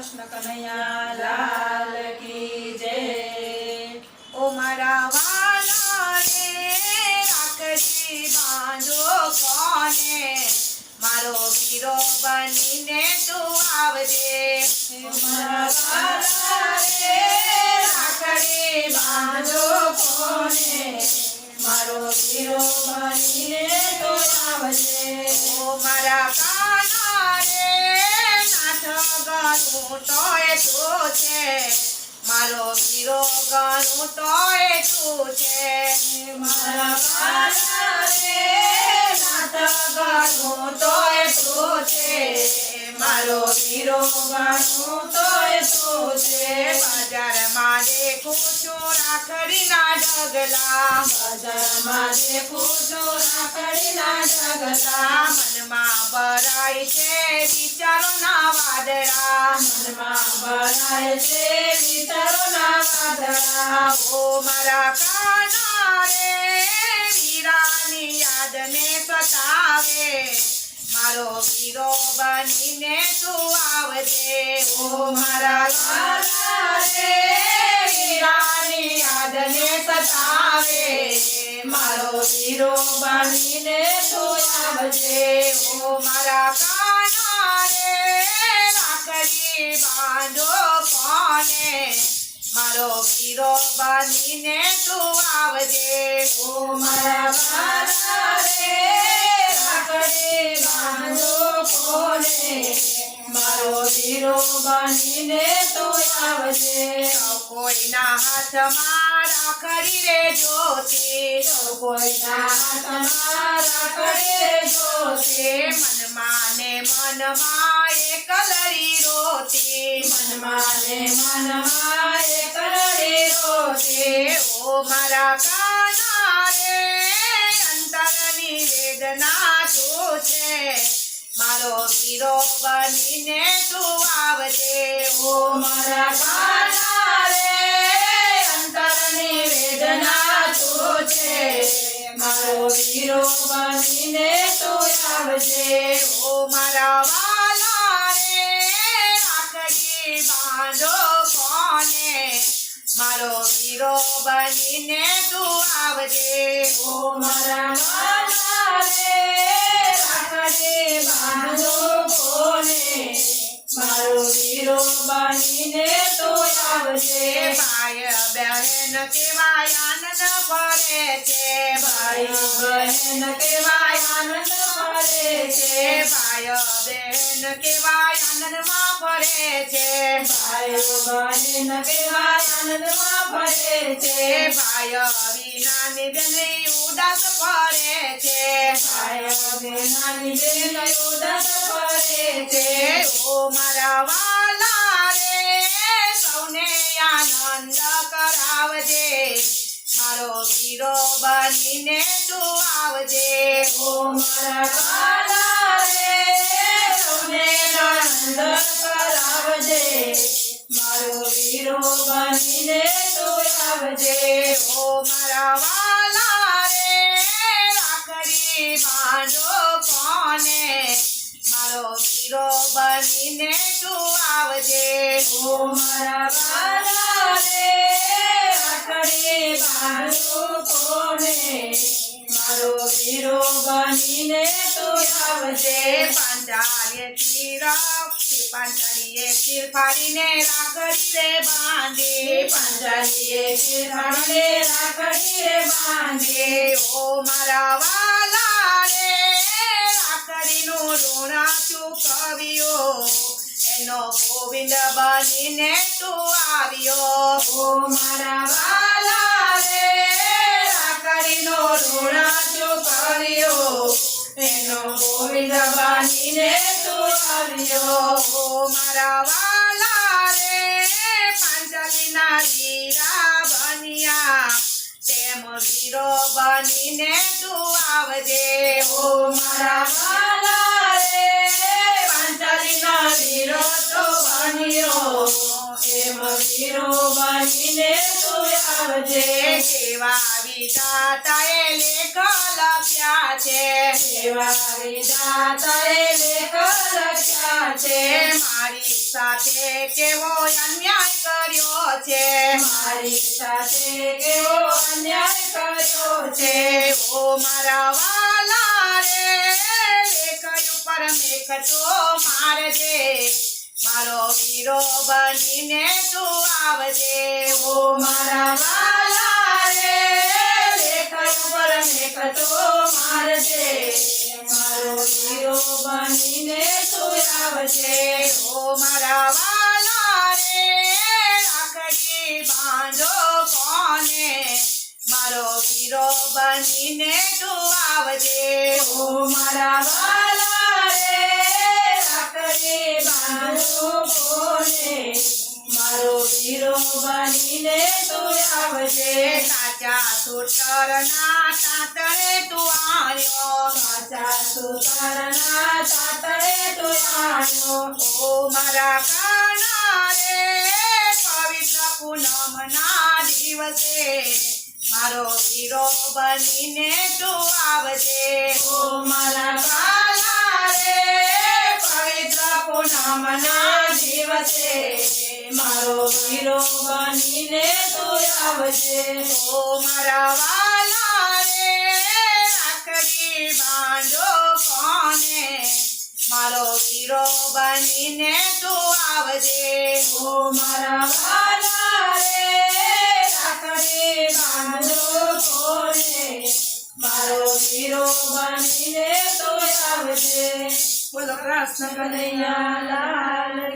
કૃષ્ણ કનૈયા, લાલ કી જય. ઓ મારા વાલા રે રાખડી બાંધો કોને? મારો વીરો બનીને તું આવજે. મારા વાલા રે રાખડી બાંધો કોને? મારો વીરો બનીને તું આવજે. ઓ મારા કાના રે ગણું તોય તું છે. મારો પીરો ગણું તોય તું છે. મારા રે નાથ ગાનું તોય તું છે. મારો હીરો ગાનું તોય તું છે. બજારમાં દેખું છું રાખડીના ઢગલા. બજારમાં દેખું છું રાખડીના ઢગલા. મનમાં ભરાય છે વિચારોના વાદળા. મનમાં ભરાય છે વિચારોના વાદળા. ઓ મારા કાના રે વીરાની યાદને સતાવે. મારો પીરો બનીને તું આવજે. ઓ મારા લાલા રે આદને યાદને સતાવે. મારો પીરો બનીને તું આવજે. ઓ મારા કાના રે રાખડી બાંધો કોને. મારો પીરો બનીને તું આવજે. ઓ મારા મારા રાખડી બાંધો કોને મારો વીરો બનીને તું આવજે કોઈના હાથમાં રાખડી રે જોતી કોઈના હાથમાં રાખડી જોશે મનમાં ને મનમાં એ કલરી રોતી મનમાં ને મનમાં એક મારા મારો વીરો બનીને તું આવજે. ઓ મારા કાના રે, અંતરની વેદના તું છે મારો વીરો બનીને તું આવજે. ઓ મારા વાલા રે રાખડી બાંધો કોને? મારો વીરો બનીને તું આવજે. ઓ મારા વાલા રે રાખડી બાંધો કોને? મારો વીરો બનીને તું આવજે ભાઈ બહેન કેવાય આનંદ પડે છે. ભાઈ બહેન કેવાય આનંદ પડે છે. ભાઈ બહેન કેવાય આનંદમાં પડે છે, ભાઈ બહેન આનંદમાં પડે છે. ભાઈ વિનાની બેન ઉદાસ ફરે છે. ભાઈ બહેનાની બેન ઉદાસ ફરે છે. ઓ મારા વાલા રે, સૌને આનંદ કરાવજે. મારો વીરો બનીને તું આવજે. ઓ મારા ઓ મારા વાલા રે રાખડી કોને? મારો વીરો બનીને તું આવજે. ઓ મારા વાલા રે કોને? મારો બનીને તું આવજે. પાંચાલીએ તીર પાંચાલીએ તીર ફાડીને રાખડી રે બાંધે. પાંજાલીએ ચીરફાડીને રાખડી રે બાંધે. ઓ મારા વાલા રે, રાખડીનું ઋણ ચૂકવ્યો એનો ગોવિંદ બનીને તું આવ્યો. ઓ મારા વાલા રે રાખડીનો ઋણ ચૂકવ્યો એનો ગોવિંદ બનીને તું ઓ મારા વાલા રે પાંચાલીના વીરા બન્યા, તેમ વીરો બનીને તું આવજે. ઓ મારા વાલા રે પાંચાલીના વીરો તો બન્યો, એમ વીરો બનીને તું આવજે. કેવા વિધાતાએ લેખ લખ્યા છે. સેવા દાતાએ લેખ લખ્યા છે. મારી સાથે કેવો અન્યાય કર્યો છે. મારી સાથે કેવો અન્યાય કર્યો છે. ઓ મારા વાલા ઉપર મેઘ તો મારજે. મારો વીરો બનીને તું આવજે. ઓ મારા આવજે ઓ મારા વાલા રે રાખડી બાંધો કોને? મારો પીરો બનીને તું આવજે. ઓ મારા વાલા રે રાખડી બાંધો કોને? મારો પીરો બનીને તું આવજે. સાચા સુતરના તાતરે તું આવ્યો સાચા સુતારના ઓ મારા કાના રે પવિત્ર પૂનમના દિવસે મારો હીરો બનીને તું આવજે. ઓ મારા કાલા રે પવિત્ર પૂનમના દિવસે મારો હીરો બનીને તું આવજે. ઓ મારા બનીને તું આવજે. ઓ મારા વાલા રે રાખડી બાંધો કોને મારો વીરો બનીને તું આવજે. બોલો, કૃષ્ણ કનૈયા લાલ.